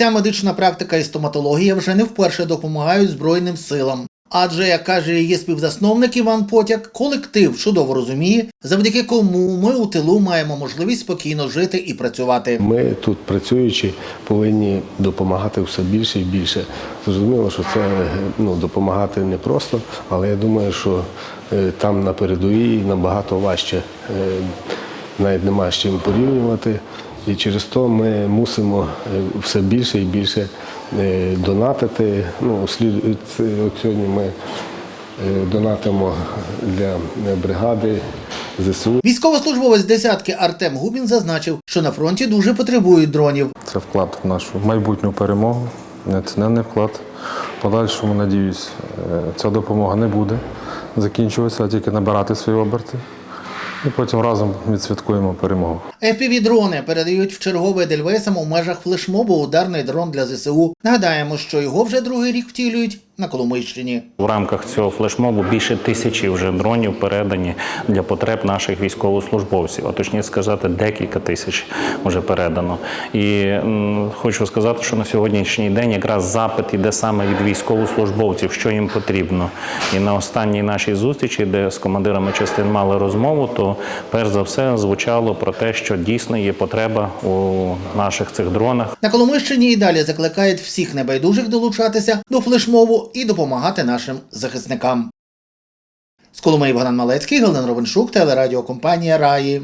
Ця медична практика і стоматологія вже не вперше допомагають Збройним силам. Адже, як каже її співзасновник Іван Потяк, колектив чудово розуміє, завдяки кому ми у тилу маємо можливість спокійно жити і працювати. Ми тут працюючи повинні допомагати все більше і більше. Зрозуміло, що це ну, допомагати не просто, але я думаю, що е, там на передовій набагато важче. Е, Навіть нема з чим порівнювати. І через то ми мусимо е, все більше і більше е, донатити. Ну, слід, це, от сьогодні ми е, донатимо для бригади ЗСУ. Військовослужбовець десятки Артем Губін зазначив, що на фронті дуже потребують дронів. Це вклад в нашу майбутню перемогу, неоціненний вклад. Подальшому, надіюсь, ця допомога не буде закінчуватися, а тільки набирати свої оберти. І потім разом відсвяткуємо перемогу. FPV-дрони передають в чергове Дельвесам у межах флешмобу ударний дрон для ЗСУ. Нагадаємо, що його вже другий рік втілюють на Коломийщині. В рамках цього флешмобу більше тисячі вже дронів передані для потреб наших військовослужбовців, а точніше сказати, декілька тисяч вже передано. І м, хочу сказати, що на сьогоднішній день якраз запит іде саме від військовослужбовців, що їм потрібно. І на останній нашій зустрічі, де з командирами частин мали розмову, то перш за все звучало про те, що дійсно є потреба у наших цих дронах. На Коломийщині і далі закликають всіх небайдужих долучатися до і допомагати нашим захисникам. З Коломиї Богдан Малецький, Галина Ровеншук, телерадіокомпанія Раї.